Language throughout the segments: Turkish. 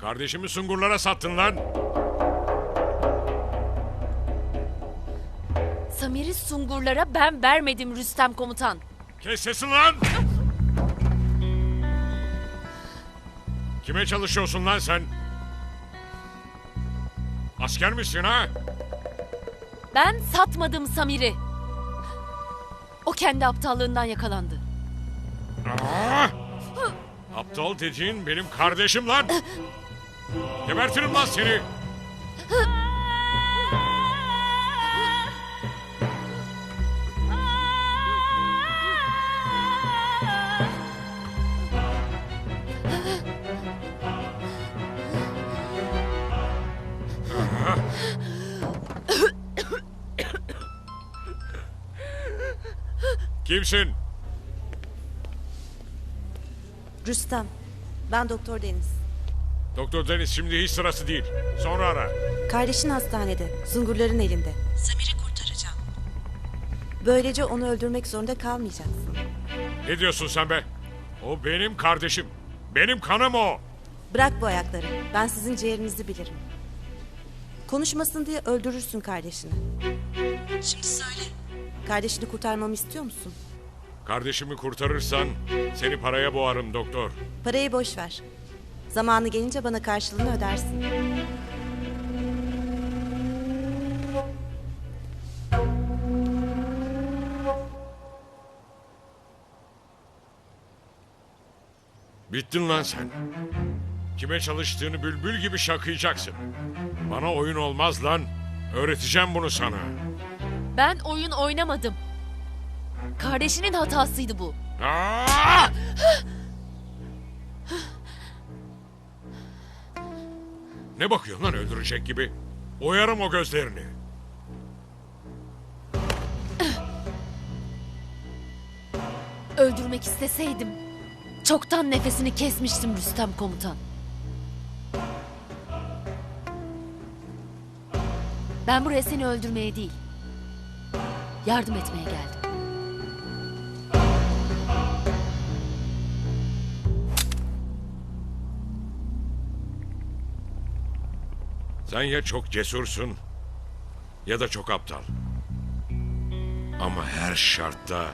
Kardeşimi sungurlara sattın lan. Samir'i sungurlara ben vermedim Rüstem komutan. Kes sesini lan. Kime çalışıyorsun lan sen? Asker misin ha? Ben satmadım Samir'i. O kendi aptallığından yakalandı. Aa! Aptal dediğin benim kardeşim lan. Gebertirim lan seni. Kimsin? Rüstem. Ben Doktor Deniz. Doktor Deniz şimdi hiç sırası değil. Sonra ara. Kardeşin hastanede. Zungurların elinde. Samir'i kurtaracağım. Böylece onu öldürmek zorunda kalmayacaksın. Ne diyorsun sen be? O benim kardeşim. Benim kanım o. Bırak bu ayakları. Ben sizin ciğerinizi bilirim. Konuşmasın diye öldürürsün kardeşini. Şimdi söyle. Kardeşini kurtarmamı istiyor musun? Kardeşimi kurtarırsan seni paraya boğarım doktor. Parayı boş ver. Zamanı gelince bana karşılığını ödersin. Bittin lan sen. Kime çalıştığını bülbül gibi şakıyacaksın. Bana oyun olmaz lan. Öğreteceğim bunu sana. Ben oyun oynamadım. Kardeşinin hatasıydı bu. Aa! Ne bakıyorsun lan öldürecek gibi? Oyarım o gözlerini. Öldürmek isteseydim çoktan nefesini kesmiştim Rüstem komutan. Ben buraya seni öldürmeye değil, yardım etmeye geldim. Sen ya çok cesursun ya da çok aptal. Ama her şartta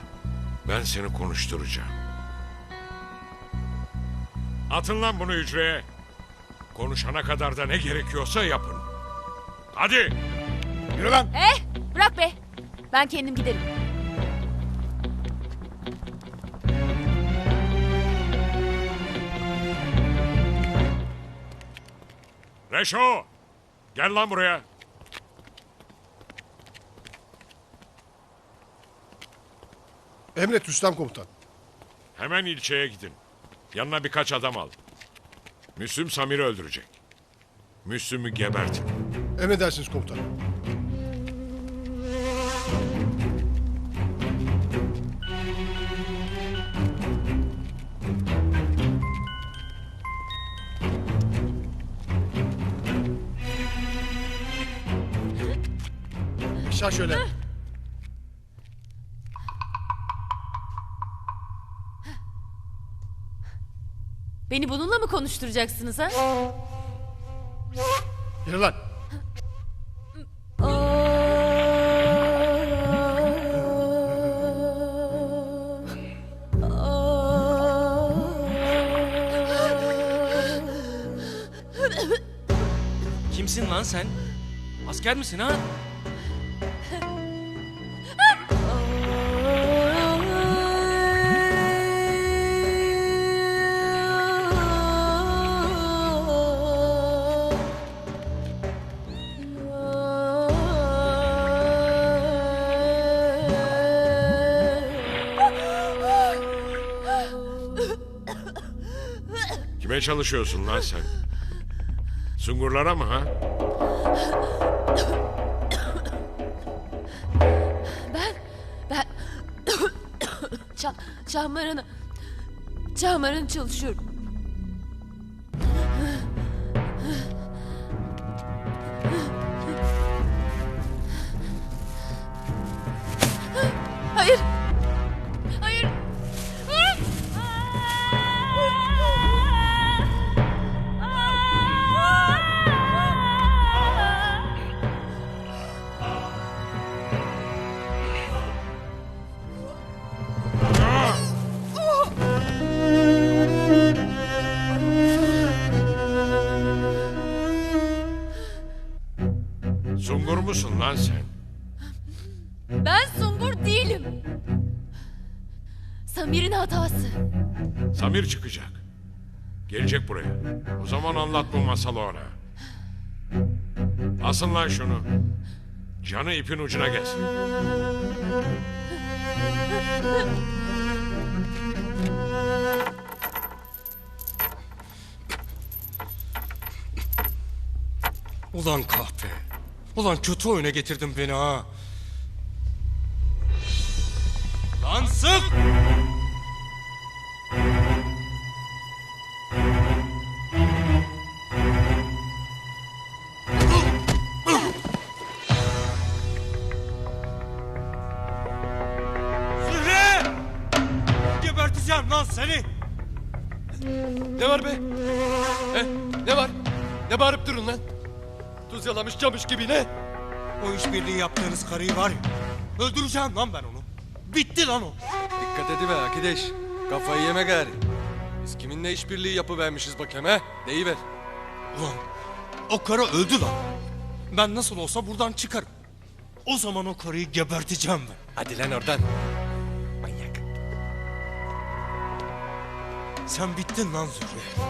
ben seni konuşturacağım. Atın lan bunu hücreye. Konuşana kadar da ne gerekiyorsa yapın. Hadi. Yürü lan. Eh, bırak be. Ben kendim giderim. Reşo. Gel lan buraya. Emret Rüstem komutan. Hemen ilçeye gidin. Yanına birkaç adam al. Müslüm Samir'i öldürecek. Müslüm'ü gebertin. Emredersiniz komutan. Aşağı şöyle. Beni bununla mı konuşturacaksınız ha? Yürü lan. Kimsin lan sen? Asker misin ha? Çalışıyorsun lan sen? Sungurlara mı ha? Ben, ben... Ça Çağmaran'ı... Çağmaran'ı çalışıyorum. Sungur musun lan sen? Ben Sungur değilim. Samir'in hatası. Samir çıkacak. Gelecek buraya. O zaman anlat bu masalı ona. Asın lan şunu. Canı ipin ucuna gelsin. Ulan kahpe. Ulan kötü oyuna getirdin beni ha. Lan sık! Yalamış camış gibi ne? O işbirliği yaptığınız karıyı var ya. Öldüreceğim lan ben onu. Bitti lan o. Dikkat ediver arkadaş. Kafayı yeme gari. Biz kiminle işbirliği yapıvermişiz bakayım he? Deyiver. Ulan o karı öldü lan. Ben nasıl olsa buradan çıkarım. O zaman o karıyı geberteceğim ben. Hadi lan oradan. Manyak. Sen bittin lan Zühre.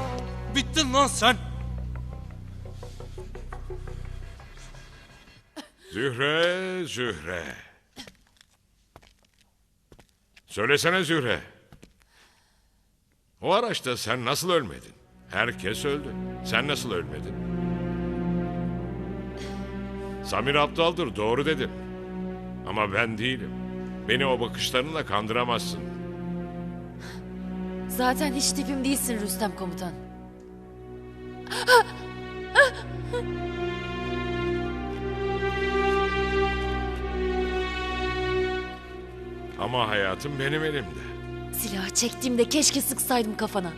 Bittin lan sen. Zühre, Zühre. Söylesene Zühre. O araçta sen nasıl ölmedin? Herkes öldü. Sen nasıl ölmedin? Samir aptaldır, doğru dedim. Ama ben değilim. Beni o bakışlarınla kandıramazsın. Zaten hiç tipim değilsin Rüstem komutan. Ama hayatım benim elimde. Silah çektiğimde keşke sıksaydım kafana.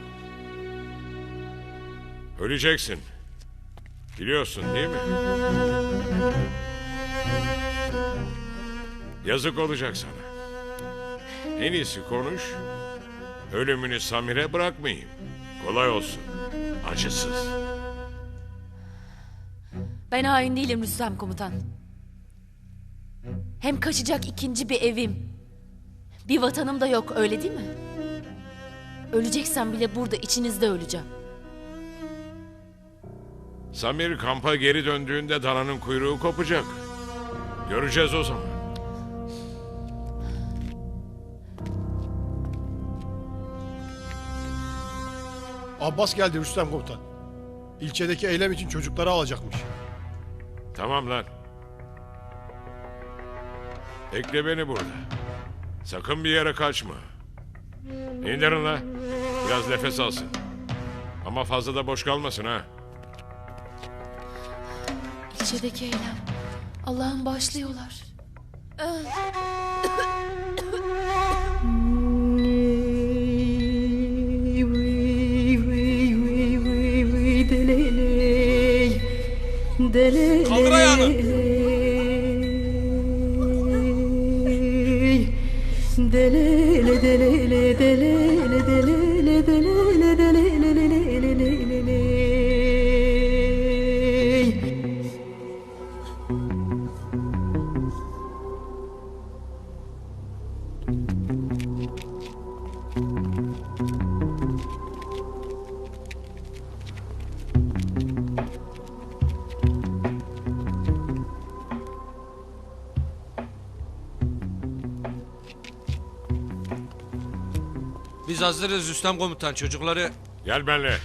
Öleceksin. Biliyorsun değil mi? Yazık olacak sana. En iyisi konuş. Ölümünü Samir'e bırakmayayım. Kolay olsun. Acısız. Ben hain değilim Rüstem komutan. Hem kaçacak ikinci bir evim. Bir vatanım da yok öyle değil mi? Öleceksem bile burada içinizde öleceğim. Samir kampa geri döndüğünde dananın kuyruğu kopacak. Göreceğiz o zaman. Abbas geldi Rüstem komutan. İlçedeki eylem için çocukları alacakmış. Tamam lan. Bekle beni burada. Sakın bir yere kaçma. İndirin la. Biraz nefes alsın. Ama fazla da boş kalmasın ha. İlçedeki eylem. Allah'ım başlıyorlar. Kaldır ayağını. Biz hazırız Rüstem komutan çocukları. Gel benimle.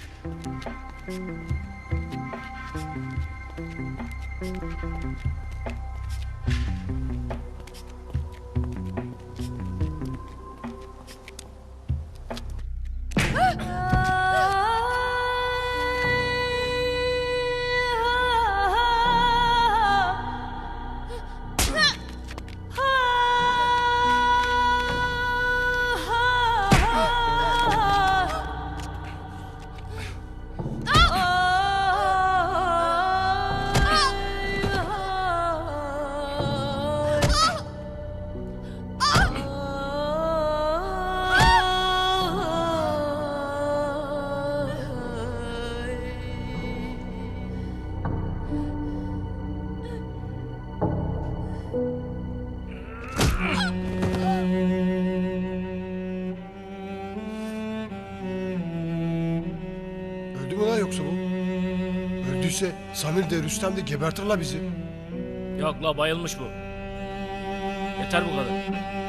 Samir de Rüstem de gebertirler bizi. Yok la bayılmış bu. Yeter bu kadar.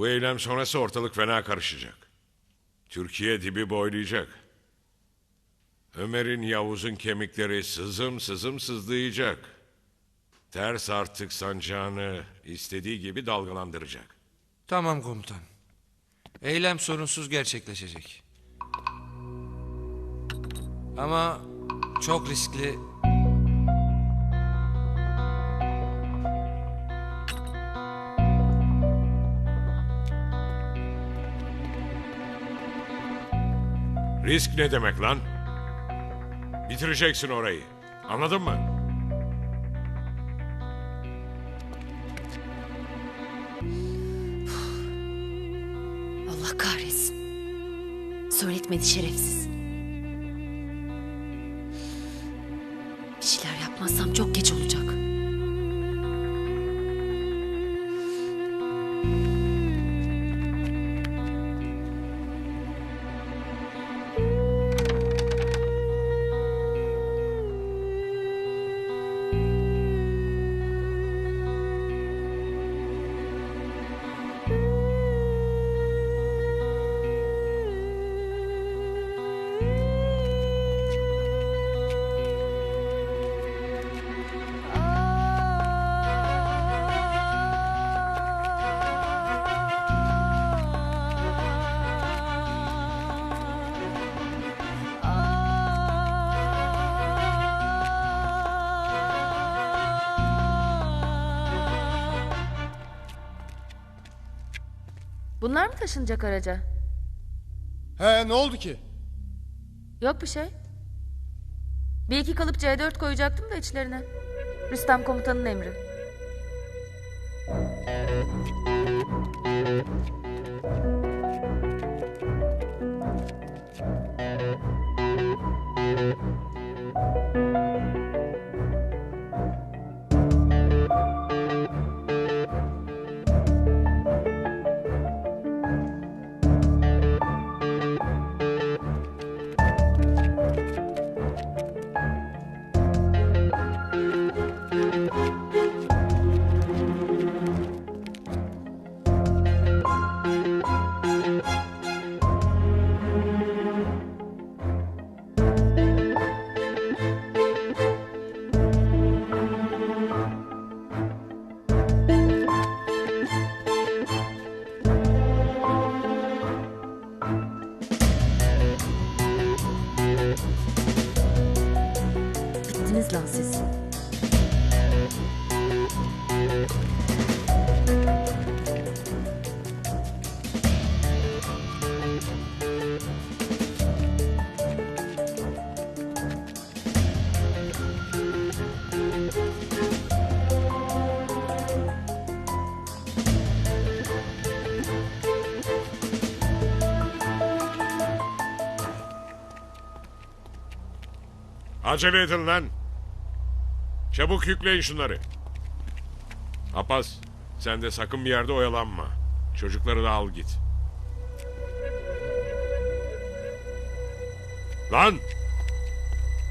Bu eylem sonrası ortalık fena karışacak. Türkiye dibi boylayacak. Ömer'in Yavuz'un kemikleri sızım sızım sızlayacak. Ters artık sancağını istediği gibi dalgalandıracak. Tamam komutan. Eylem sorunsuz gerçekleşecek. Ama çok riskli. Risk ne demek lan? Bitireceksin orayı. Anladın mı? Allah kahretsin. Söyletmedi şerefsiz. Bir şeyler yapmazsam çok Bunlar mı taşınacak araca? He ne oldu ki? Yok bir şey. Bir iki kalıp C4 koyacaktım da içlerine. Rüstem komutanın emri. Acele edin lan. Çabuk yükleyin şunları. Apas, sen de sakın bir yerde oyalanma. Çocukları da al git. Lan!